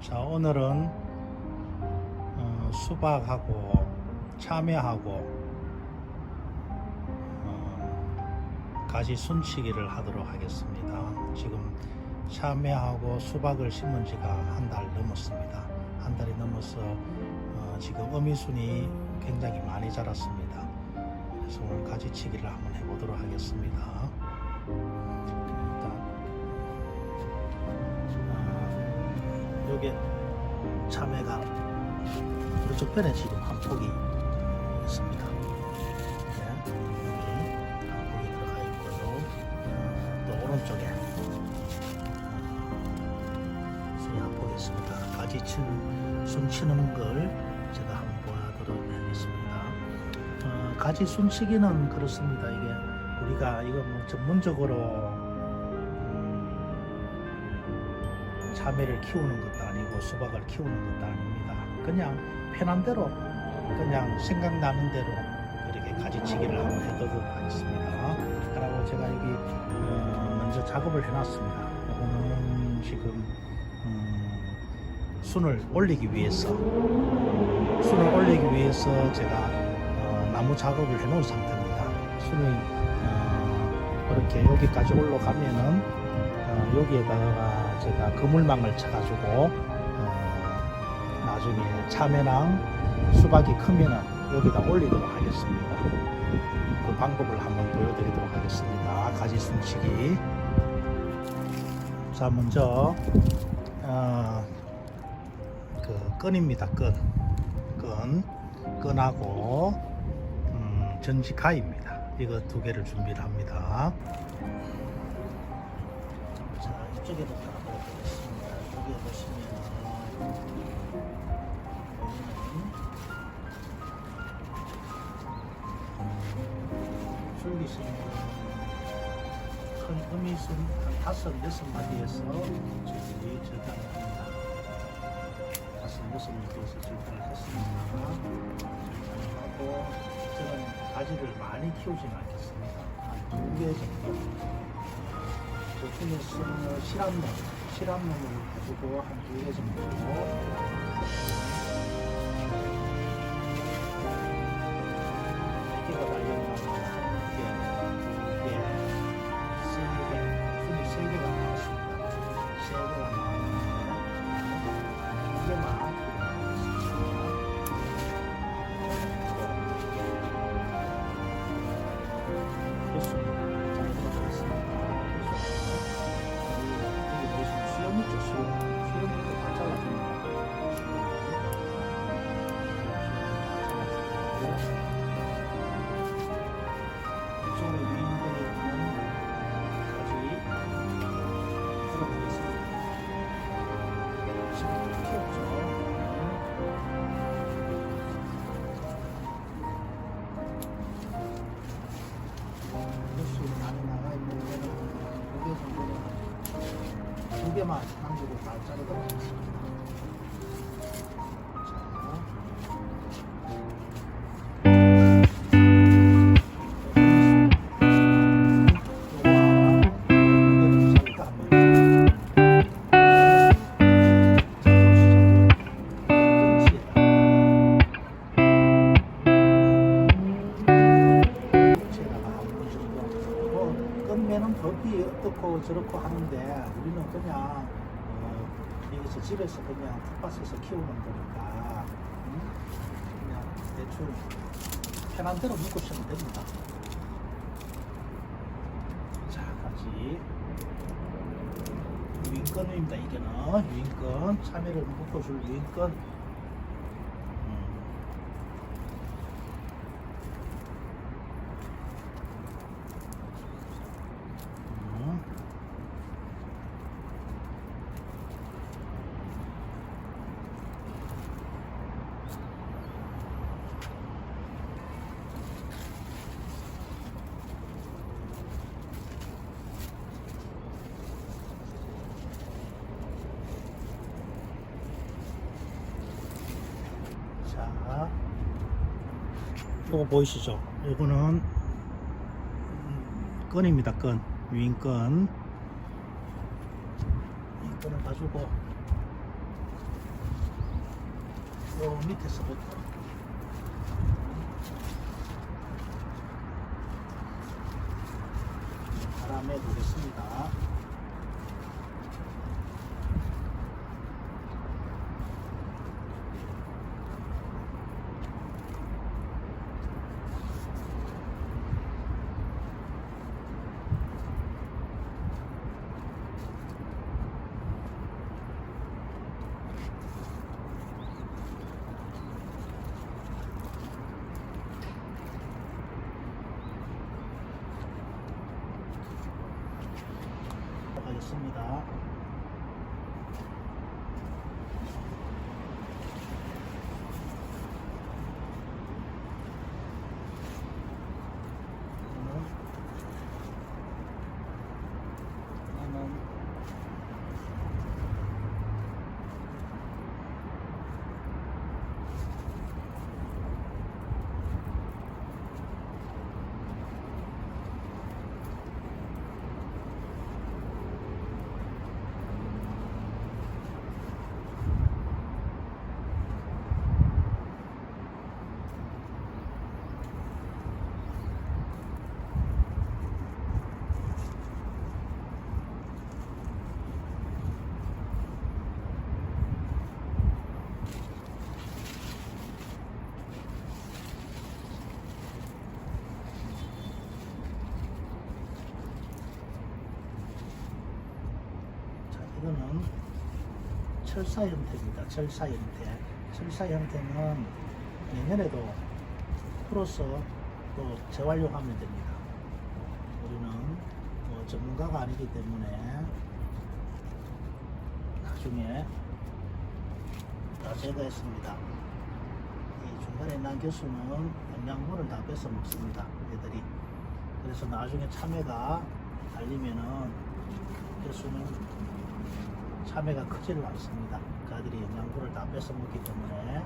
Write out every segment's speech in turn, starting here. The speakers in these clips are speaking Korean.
자 오늘은 어, 수박하고 참외하고 어, 가지 순치기를 하도록 하겠습니다. 지금 참외하고 수박을 심은 지가 한 달 넘었습니다. 한 달이 넘어서 어, 지금 어미순이 굉장히 많이 자랐습니다. 그래서 오늘 가지치기를 한번 해보도록 하겠습니다. 요게 참외가 오른쪽 편에 지금 한 폭이 있습니다. 네, 한 폭이 들어가 있고요. 어, 또 오른쪽에 한 폭이 있습니다. 가지 치, 숨 치는 걸 제가 한번 보여드리도록 하겠습니다. 어, 가지 숨치기는 그렇습니다. 이게 우리가 이거 뭐 전문적으로 참외를 키우는 것도 아니고 수박을 키우는 것도 아닙니다. 그냥 편한 대로 그냥 생각나는 대로 그렇게 가지치기를 한번 해보도록 하겠습니다. 그리고 제가 여기 어, 먼저 작업을 해놨습니다. 이거는 지금 음, 순을 올리기 위해서 순을 올리기 위해서 제가 어, 나무 작업을 해놓은 상태입니다. 순이 어, 이렇게 여기까지 올라가면은 어, 여기에다가 제가 그물망을 쳐가지고 어, 나중에 참외랑 수박이 크면은 여기다 올리도록 하겠습니다. 그 방법을 한번 보여드리도록 하겠습니다. 가지 숨치기. 자 먼저 어, 그 끈입니다. 끈. 끈. 끈하고 음, 전지가입니다. 이거 두 개를 준비를 합니다. 자 이쪽에도 하나 보여드리겠습니다. 여기에 보시면 큰 어미순 한 다섯 여섯 마리에서 저희들이 절단을 합니다. 다섯 여섯 마리에서 절단을 했습니다. 절단하고 저는 가지를 많이 키우지는 않겠습니다. 한두개 정도. 그 중에서 실암놈, 실암놈을 가지고 한 두 개 정도. 남기고 다. 끝면은 법이 어떻고 저렇고 하는데 우리는 그냥 어, 여기서 집에서 그냥 텃밭에서 키우는 거니까 음? 그냥 대충 편한 대로 묶으시면 됩니다. 자, 같이 유인건입니다. 이게는 유인건 참외를 묶어줄 유인건. 음. 음. 자, 이거 보이시죠? 이거는 음, 끈입니다. 끈, 유인끈. 이 끈을 가지고 요 밑에서부터 바람에 보겠습니다. 하겠습니다. 하나는 자, 이거는 철사 형태입니다. 철사 형태. 철사 형태는 내년에도 풀어서 또 재활용하면 됩니다. 우리는 뭐 전문가가 아니기 때문에 나중에 다 제거했습니다. 이 중간에 난 교수는 영양분을 다 뺏어 먹습니다. 얘들이. 그래서 나중에 참외가 달리면은 교수는 참외가 크지를 않습니다. 그들이 영양분을 다 뺏어 먹기 때문에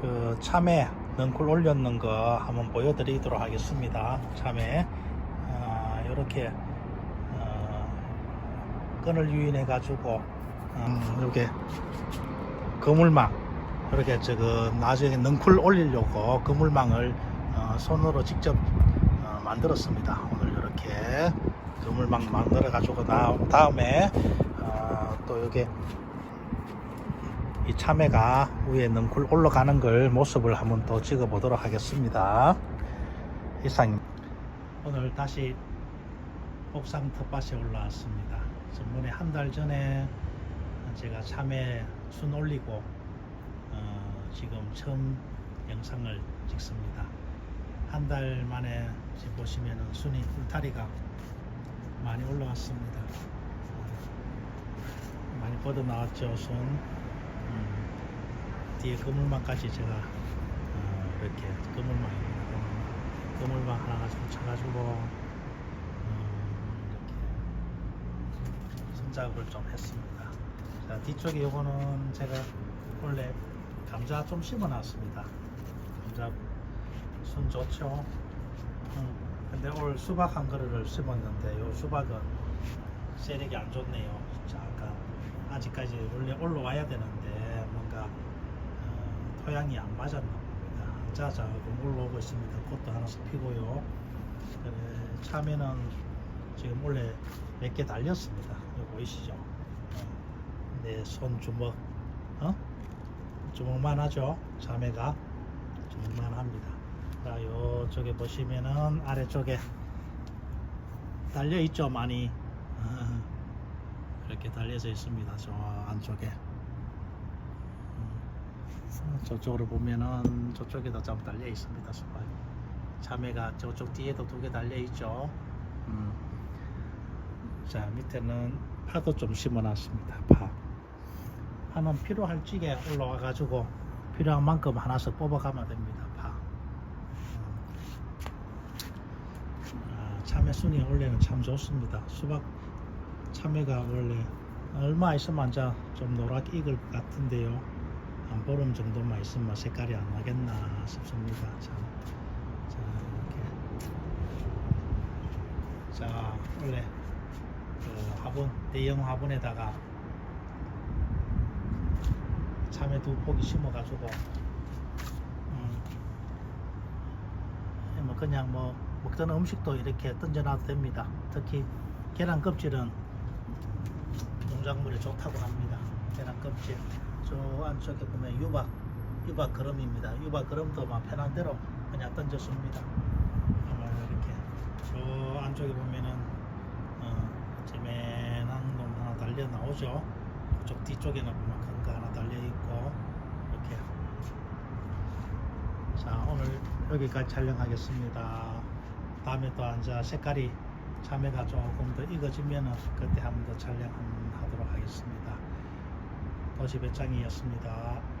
그 참외 넝쿨 올렸는 거 한번 보여드리도록 하겠습니다. 참외 아, 이렇게 어, 끈을 유인해 가지고 음, 이렇게 그물망 이렇게 저거 나중에 넝쿨 올리려고 그물망을 어, 손으로 직접 어, 만들었습니다. 오늘 이렇게 그물망 만들어 가지고 나 다음에 어, 또 여기 이 참외가 위에 넝쿨 올라가는 걸 모습을 한번 더 찍어 보도록 하겠습니다. 이상 오늘 다시 옥상 텃밭에 올라왔습니다. 전번에 한 달 전에 제가 참외 순 올리고 어, 지금 처음 영상을 찍습니다. 한 달 만에 지금 보시면은 순이 울타리가 많이 올라왔습니다. 많이 뻗어 나왔죠 순. 음, 뒤에 그물망까지 제가 어, 이렇게 그물망입니다. 그물망. 하나 가지고 쳐가지고 음, 이렇게 손 작업을 좀 했습니다. 자 뒤쪽에 요거는 제가 원래 감자 좀 심어놨습니다. 감자 순 좋죠. 음, 근데 올 수박 한 그루를 심었는데 요 수박은 세력이 안 좋네요. 진짜 아까 아직까지 원래 올라와야 되는데 뭔가 어, 토양이 안 맞았나 봅니다. 자자금 올라오고 있습니다. 꽃도 하나씩 피고요. 그래, 참외는 지금 원래 몇 개 달렸습니다. 여기 보이시죠? 어, 내손 주먹, 어? 주먹만 하죠. 참외가 주먹만 합니다. 자, 요쪽에 보시면은 아래쪽에 달려 있죠, 많이. 어, 이렇게 달려져 있습니다. 저 안쪽에. 음, 저쪽으로 보면은 저쪽에도 좀 달려 있습니다. 참외가 저쪽 뒤에도 두 개 달려 있죠. 음. 자 밑에는 파도 좀 심어놨습니다. 파. 파는 필요할 적에 올라와 가지고 필요한 만큼 하나씩 뽑아가면 됩니다. 파. 음. 아, 참외 순이 원래는 참 좋습니다. 수박 참외가 원래 얼마 있으면 좀 노랗게 익을 것 같은데요. 한 보름 정도만 있으면 색깔이 안 나겠나 싶습니다. 자, 자 이렇게. 자, 원래 그 화분, 대형 화분에다가 참외 두 포기 심어가지고, 음, 뭐 그냥 뭐 먹던 음식도 이렇게 던져놔도 됩니다. 특히 계란 껍질은 농작물에 좋다고 합니다. 계란 껍질. 저 안쪽에 보면 유박, 유박 그름입니다. 유박 그름도 막 편한 대로 그냥 던졌습니다. 어, 이렇게. 저 안쪽에 보면은 어, 재맨한 놈 하나 달려 나오죠. 저 뒤쪽에는 보면 큰거 하나 달려 있고 이렇게. 자 오늘 여기까지 촬영하겠습니다. 다음에 또 앉아 색깔이 참외가 조금 더 익어지면은 그때 한번 더 촬영하도록 하겠습니다. 도시 배짱이었습니다.